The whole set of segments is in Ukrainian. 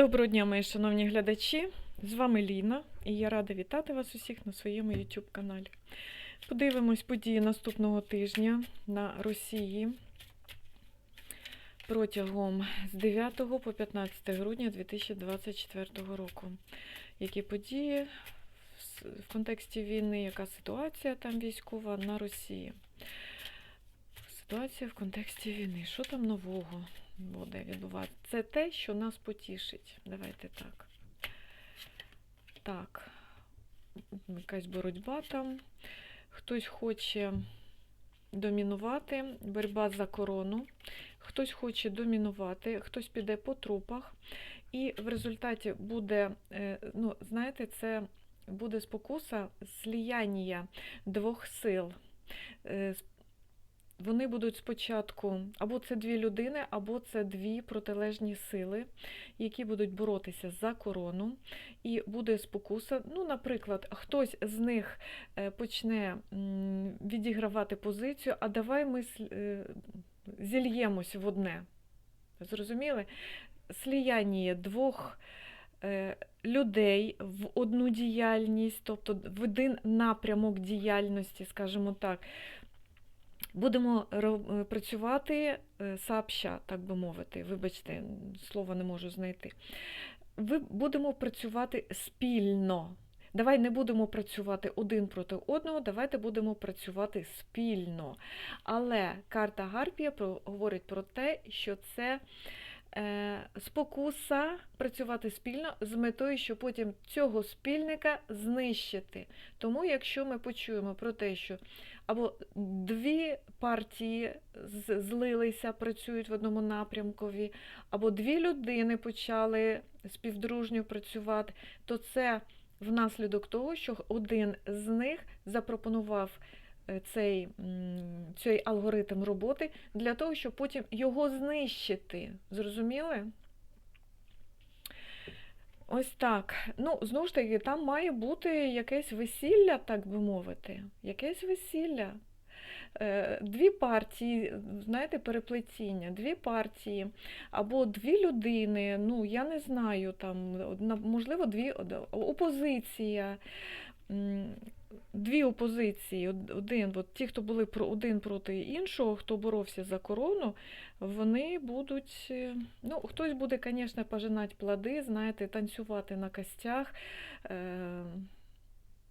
Доброго дня, мої шановні глядачі! З вами Ліна, і я рада вітати вас усіх на своєму YouTube каналі. Подивимось події наступного тижня на Росії протягом з 9 по 15 грудня 2024 року. Які події в контексті війни, яка ситуація там військова на Росії? Ситуація в контексті війни. Що там нового буде відбуватися? Це те, що нас потішить. Давайте так. Так, якась боротьба там. Хтось хоче домінувати, боротьба за корону. Хтось хоче домінувати, хтось піде по трупах. І в результаті буде, е, ну, знаєте, це буде спокуса сліяння двох сил. Вони будуть спочатку або це дві людини, або це дві протилежні сили, які будуть боротися за корону, і буде спокуса. Ну, наприклад, хтось з них е, почне відігравати позицію, а давай ми е, зільємось в одне. Зрозуміли? Сліяння двох е, людей в одну діяльність, тобто в один напрямок діяльності, скажімо так. Будемо е, працювати сапща, так би мовити. Вибачте, слова не можу знайти. Ви будемо працювати спільно. Давай не будемо працювати один проти одного, давайте будемо працювати спільно. Але карта Гарпія говорить про те, що це е, спокуса працювати спільно з метою, щоб потім цього спільника знищити. Тому, якщо ми почуємо про те, що або дві партії злилися, працюють в одному напрямкові, або дві людини почали співдружньо працювати, то це внаслідок того, що один з них запропонував е, цей, цей алгоритм роботи для того, щоб потім його знищити. Зрозуміли? Ось так. Ну, знову ж таки, там має бути якесь весілля, так би мовити. Якесь весілля. Е, Дві партії, знаєте, переплетіння, дві партії або дві людини, ну я не знаю, там, можливо, дві опозиція, дві опозиції. Один, от ті, хто були про один проти іншого, хто боровся за корону, вони будуть, е, ну, хтось буде, звісно, пожинати плоди, знаєте, танцювати на костях, е,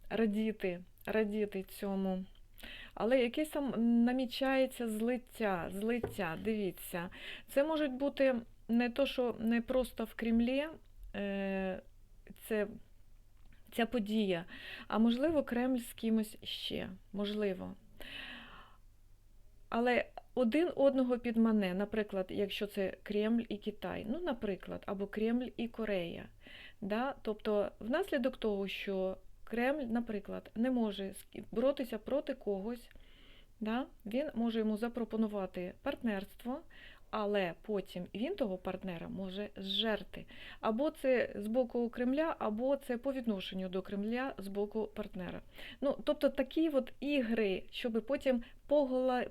радіти, радіти цьому. Але якесь там намічається злиття, злиття, дивіться. Це можуть бути не то, що не просто в Кремлі е, це, ця подія, а можливо, Кремль з кимось ще. Можливо. Але один одного підмане, наприклад, якщо це Кремль і Китай, ну, наприклад, або Кремль і Корея. Да? Тобто, внаслідок того, що Кремль, наприклад, не може боротися проти когось, да? він може йому запропонувати партнерство, але потім він того партнера може зжерти. Або це з боку Кремля, або це по відношенню до Кремля з боку партнера. Ну, тобто такі от ігри, щоб потім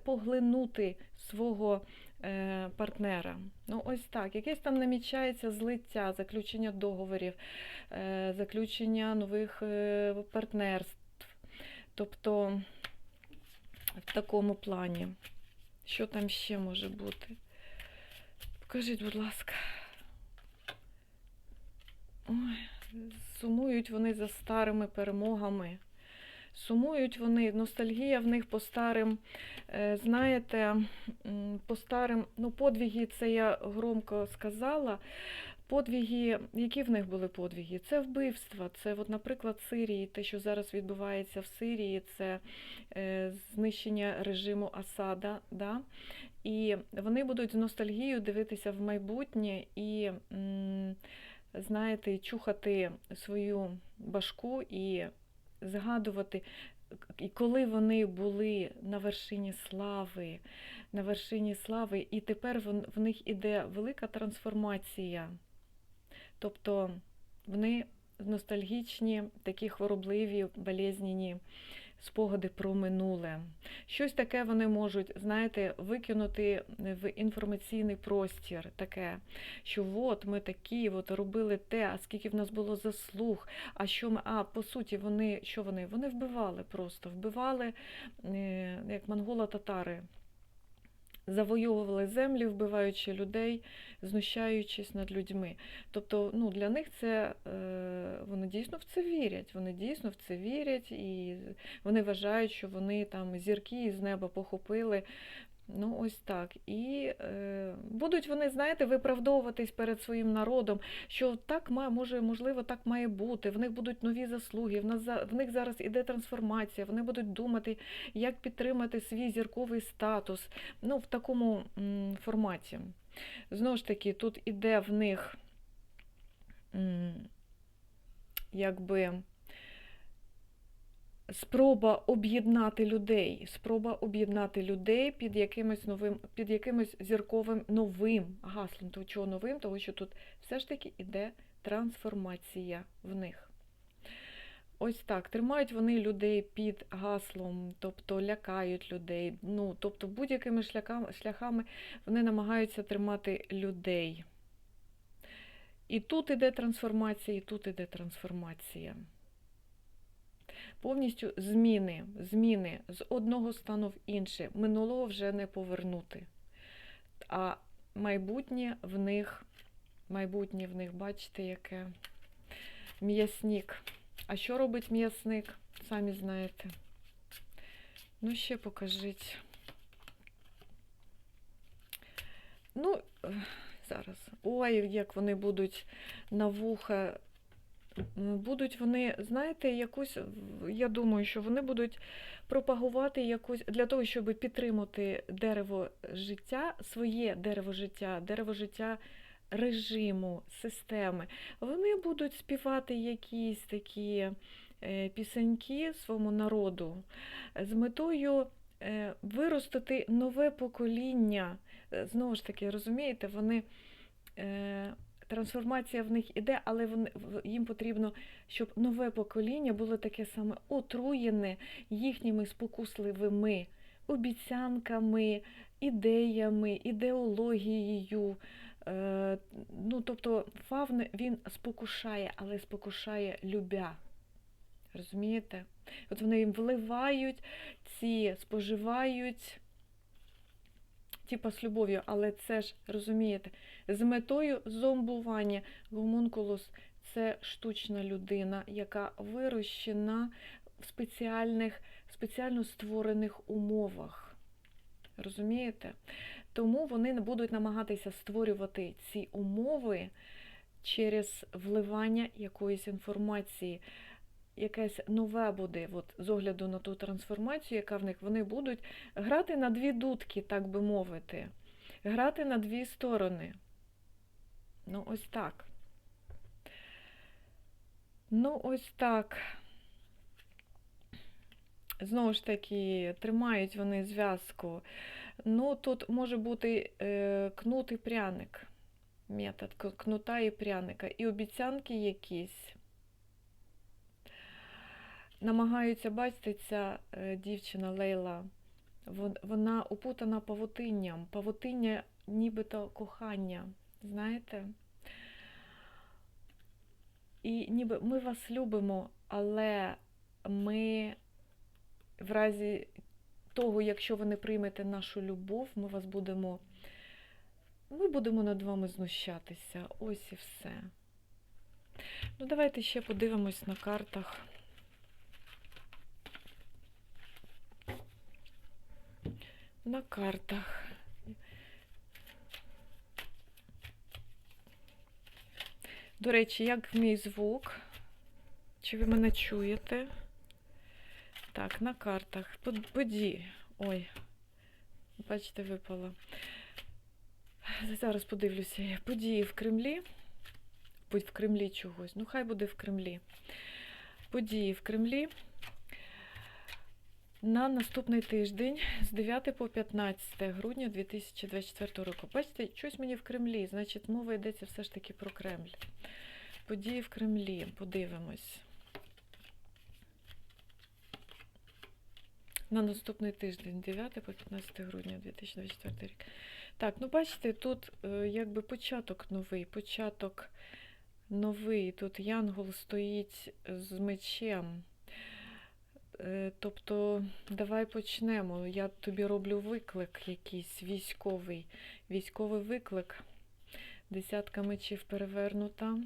поглинути свого е, партнера. Ну, ось так. Якесь там намічається злиття, заключення договорів, е, заключення нових е, партнерств. Тобто в такому плані. Що там ще може бути? Покажіть, будь ласка. Ой, сумують вони за старими перемогами. Сумують вони, ностальгія в них по старим, е, знаєте, по старим, ну, подвіги, це я громко сказала. Подвиги, які в них були подвиги? Це вбивства. Це, от, наприклад, Сирії, те, що зараз відбувається в Сирії, це е, знищення режиму Асада. Да? І вони будуть з ностальгією дивитися в майбутнє і, м, знаєте, чухати свою башку і згадувати, і коли вони були на вершині слави, на вершині слави, і тепер в них іде велика трансформація. Тобто вони ностальгічні, такі хворобливі, болезнені, спогади про минуле. Щось таке вони можуть, знаєте, викинути в інформаційний простір, таке, що от ми такі, от робили те, а скільки в нас було заслуг, а що ми, а по суті, вони що вони? Вони вбивали просто, вбивали, е, як монголо-татари. Завойовували землі, вбиваючи людей, знущаючись над людьми. Тобто, ну, для них це е, вони дійсно в це вірять. Вони дійсно в це вірять, і вони вважають, що вони там зірки з неба похопили. Ну, ось так. І е, будуть вони, знаєте, виправдовуватись перед своїм народом, що так має, може, можливо, так має бути. В них будуть нові заслуги, в нас в них зараз іде трансформація, вони будуть думати, як підтримати свій зірковий статус. Ну, в такому м, форматі. Знову ж таки, тут іде в них м, якби спроба об'єднати людей, спроба об'єднати людей під якимось новим, під якимось зірковим новим гаслом. То чого новим? Тому що тут все ж таки іде трансформація в них. Ось так. Тримають вони людей під гаслом, тобто лякають людей. Ну, тобто будь-якими шляхами вони намагаються тримати людей. І тут іде трансформація, і тут іде трансформація. Повністю зміни, зміни з одного стану в інше. Минулого вже не повернути. А майбутнє в них, майбутнє в них, бачите, яке м'ясник. А що робить м'ясник? Самі знаєте. Ну, ще покажіть. Ну, е, зараз. Ой, як вони будуть на вуха. Будуть вони, знаєте, якусь, я думаю, що вони будуть пропагувати якусь для того, щоб підтримати дерево життя, своє дерево життя, дерево життя режиму, системи. Вони будуть співати якісь такі е, пісеньки своєму народу з метою е, виростити нове покоління. Е, Знову ж таки, розумієте, вони. Трансформація в них іде, але їм потрібно, щоб нове покоління було таке саме отруєне їхніми спокусливими обіцянками, ідеями, ідеологією. Е, ну, тобто фавн він спокушає, але спокушає любя. Розумієте? От вони їм вливають ці, споживають, типа з любов'ю, але це ж розумієте, з метою зомбування. Гомункулус це штучна людина, яка вирощена в спеціальних, спеціально створених умовах. Розумієте? Тому вони будуть намагатися створювати ці умови через вливання якоїсь інформації. Якесь нове буде, от, з огляду на ту трансформацію, яка в них вони будуть грати на дві дудки, так би мовити, грати на дві сторони. Ну, ось так. Ну, ось так. Знову ж таки, тримають вони зв'язку. Ну, тут може бути е, кнут і пряник. Метод кнута і пряника. І обіцянки якісь. Намагаються, бачите, ця е, дівчина Лейла, вона опутана павутинням. Павутиння нібито кохання. Знаєте? І ніби ми вас любимо, але ми в разі того, якщо ви не приймете нашу любов, ми вас будемо. Ми будемо над вами знущатися. Ось і все. Ну, давайте ще подивимось на картах. На картах. До речі, як мій звук? Чи ви мене чуєте? Так, на картах. Под- Поді. Ой, бачите, випало. Зараз подивлюся. Події в Кремлі. Будь в Кремлі чогось. Ну, хай буде в Кремлі. Події в Кремлі. На наступний тиждень з 9 по 15 грудня 2024 року. Бачите, щось мені в Кремлі. Значить, мова йдеться все ж таки про Кремль. Події в Кремлі. Подивимось. на наступний тиждень, 9 по 15 грудня 2024 рік. Так, ну бачите, тут е, якби початок новий, початок новий. Тут Янгол стоїть з мечем. Е, Тобто, давай почнемо. Я тобі роблю виклик якийсь військовий. Військовий виклик. Десятка мечів перевернута.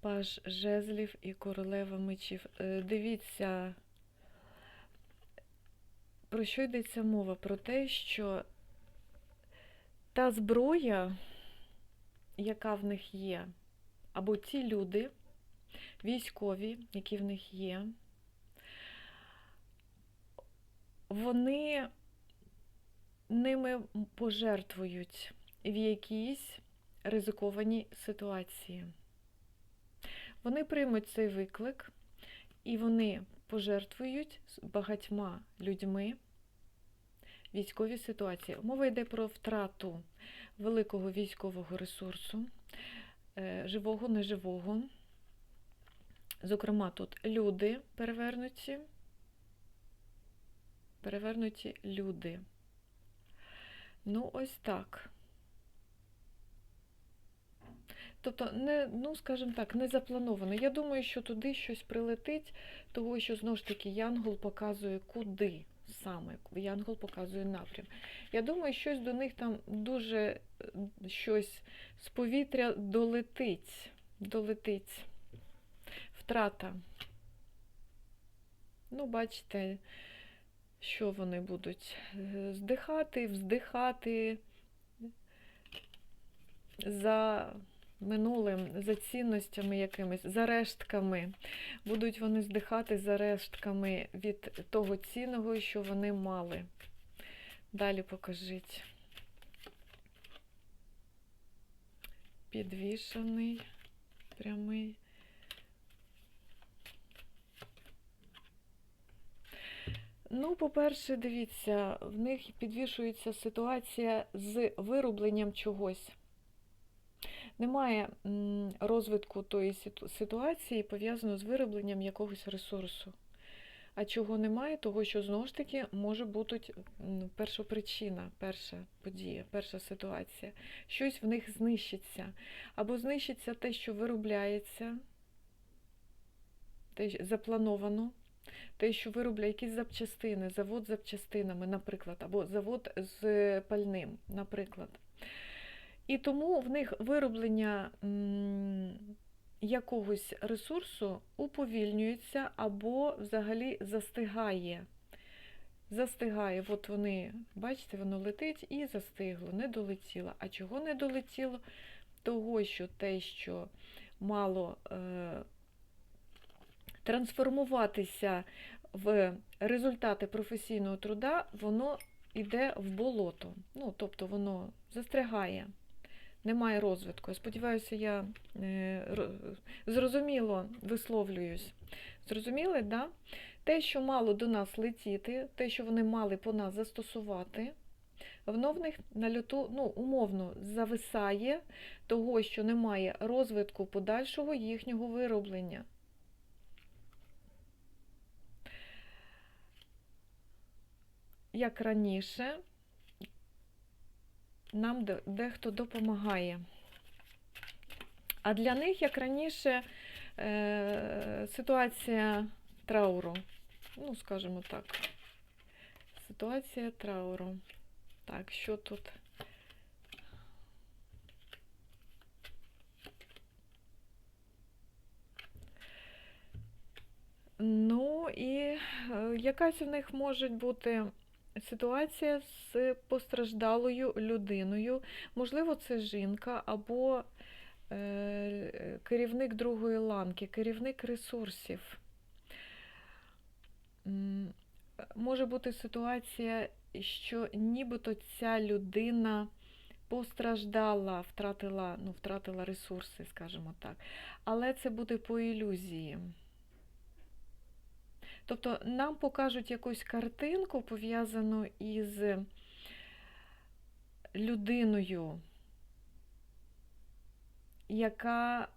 Паж жезлів і королева мечів. Е, Дивіться, про що йдеться мова? Про те, що та зброя, яка в них є, або ті люди, військові, які в них є, вони ними пожертвують в якійсь ризикованій ситуації. Вони приймуть цей виклик і вони пожертвують з багатьма людьми військові ситуації. Мова йде про втрату великого військового ресурсу, е, живого, неживого. Зокрема, тут люди перевернуті, перевернуті люди. Ну, ось так. Тобто, не, ну, скажімо так, не заплановано. Я думаю, що туди щось прилетить, того, що знову ж таки Янгол показує, куди саме. Янгол показує напрям. Я думаю, щось до них там дуже е, щось з повітря долетить. Долетить. Втрата. Ну, бачите, що вони будуть е, здихати, вздихати за минулим, за цінностями якимись, за рештками. Будуть вони здихати за рештками від того цінного, що вони мали. Далі покажіть. Підвішений, прямий. Ну, по-перше, дивіться, в них підвішується ситуація з виробленням чогось. Немає розвитку тої ситуації, пов'язаного з виробленням якогось ресурсу. А чого немає, того, що знову ж таки може бути перша причина, перша подія, перша ситуація. Щось в них знищиться. Або знищиться те, що виробляється, те, заплановано, те, що виробляє якісь запчастини, завод з запчастинами, наприклад, або завод з пальним, наприклад. І тому в них вироблення якогось ресурсу уповільнюється або взагалі застигає. Застигає, от вони, бачите, воно летить і застигло, не долетіло. А чого не долетіло? Того, що те, що мало е, трансформуватися в результати професійного труда, воно йде в болото. Ну, тобто воно застрягає, немає розвитку. Я сподіваюся, я е, зрозуміло висловлююсь. Зрозуміли, да? Те, що мало до нас летіти, те, що вони мали по нас застосувати, воно в них на льоту, ну, умовно, зависає того, що немає розвитку подальшого їхнього вироблення. Як раніше, нам дехто допомагає. А для них, як раніше, е, ситуація трауру. Ну, скажімо так. Ситуація трауру. Так, що тут? Ну і е, якась у них може бути ситуація з постраждалою людиною. Можливо, це жінка або е, керівник другої ланки, керівник ресурсів. Може бути ситуація, що нібито ця людина постраждала, втратила, ну, втратила ресурси, скажімо так. Але це буде по ілюзії. Тобто нам покажуть якусь картинку, пов'язану із людиною, яка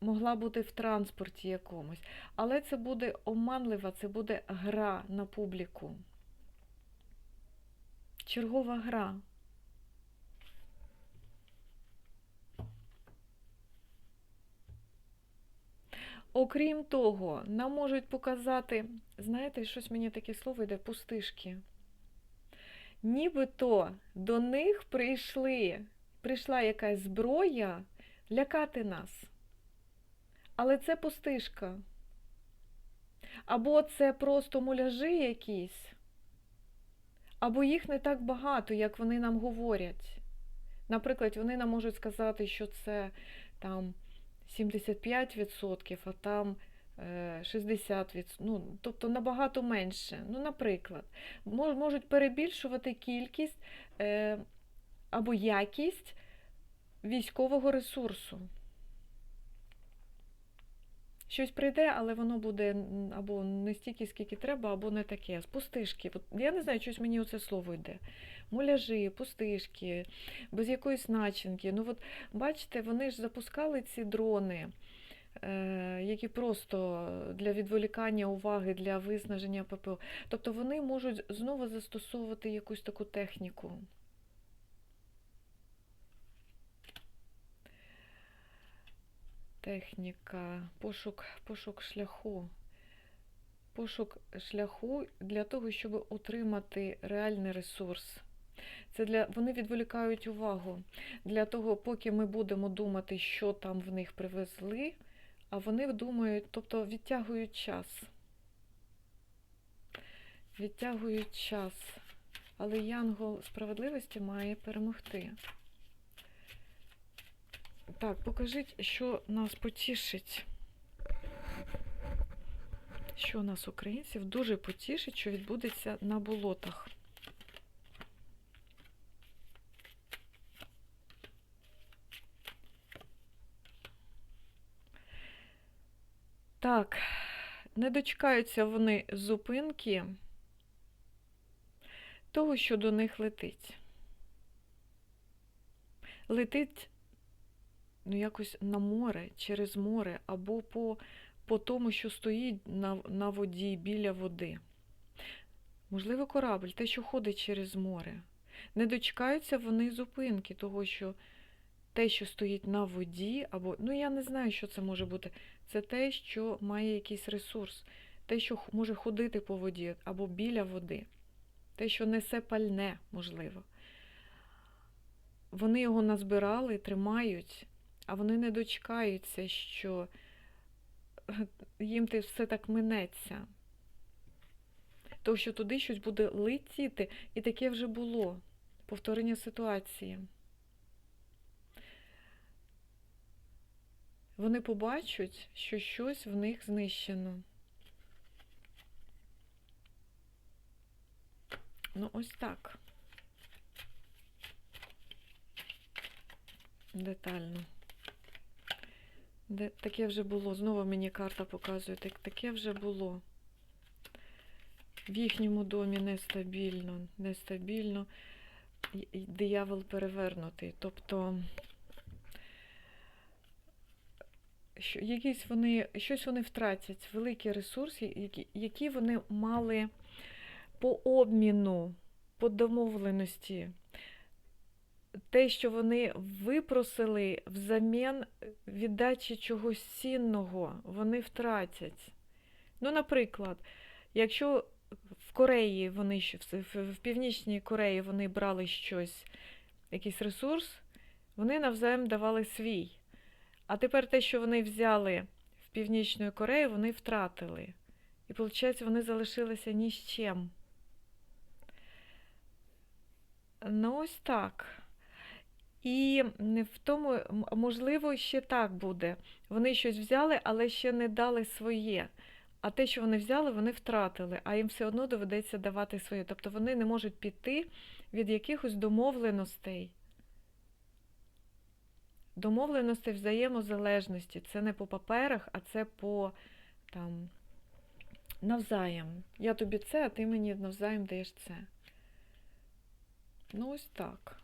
могла бути в транспорті якомусь. Але це буде оманлива, це буде гра на публіку. Чергова гра. Окрім того, нам можуть показати, знаєте, щось мені таке слово йде, пустишки. Нібито до них прийшли, прийшла якась зброя лякати нас. Але це пустишка. Або це просто муляжі якісь, або їх не так багато, як вони нам говорять. Наприклад, вони нам можуть сказати, що це там 75%, а там е, 60%, ну, тобто набагато менше. Ну, наприклад, можуть перебільшувати кількість е, або якість військового ресурсу. Щось прийде, але воно буде або не стільки, скільки треба, або не таке. З пустишки. Я не знаю, щось мені оце слово йде. Муляжі, пустишки, без якоїсь начинки. Ну, от, бачите, вони ж запускали ці дрони, е, які просто для відволікання уваги, для виснаження ППО. Тобто вони можуть знову застосовувати якусь таку техніку. Техніка, пошук, пошук шляху. Пошук шляху для того, щоб отримати реальний ресурс. Це для вони відволікають увагу для того, поки ми будемо думати, що там в них привезли, а вони думають, тобто відтягують час. Відтягують час. Але Янгол справедливості має перемогти. Так, покажіть, що нас потішить. Що нас, українців, дуже потішить, що відбудеться на болотах. Так, не дочекаються вони зупинки того, що до них летить. Летить ну, якось на море, через море, або по, по тому, що стоїть на, на воді, біля води. Можливо, корабль, те, що ходить через море. Не дочекаються вони зупинки, того, що те, що стоїть на воді, або, ну я не знаю, що це може бути. Це те, що має якийсь ресурс, те, що може ходити по воді або біля води, те, що несе пальне, можливо. Вони його назбирали, тримають, а вони не дочекаються, що їм те все так минеться. Тому що туди щось буде летіти, і таке вже було. Повторення ситуації. Вони побачать, що щось в них знищено. Ну, ось так. Детально. Де, таке вже було. Знову мені карта показує, так, таке вже було. В їхньому домі нестабільно, нестабільно. Диявол перевернутий. Тобто що, якісь вони, щось вони втратять, великий ресурс, які, які вони мали по обміну, по домовленості. Те, що вони випросили взамін віддачі чогось цінного, вони втратять. Ну, наприклад, якщо в Кореї вони в, Північній Кореї вони брали щось, якийсь ресурс, вони навзаєм давали свій. А тепер те, що вони взяли в Північної Кореї, вони втратили. І, виходить, вони залишилися ні з чим. Ну, ось так. І в тому, можливо, ще так буде. Вони щось взяли, але ще не дали своє. А те, що вони взяли, вони втратили, а їм все одно доведеться давати своє. Тобто вони не можуть піти від якихось домовленостей. Домовленостей взаємозалежності. Це не по паперах, а це по там, навзаєм. Я тобі це, а ти мені навзаєм даєш це. Ну, ось так.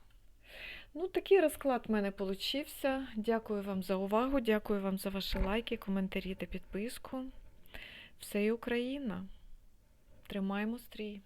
Ну, такий розклад в мене получився. Дякую вам за увагу, дякую вам за ваші лайки, коментарі та підписку. Все і Україна. Тримаємо стрій.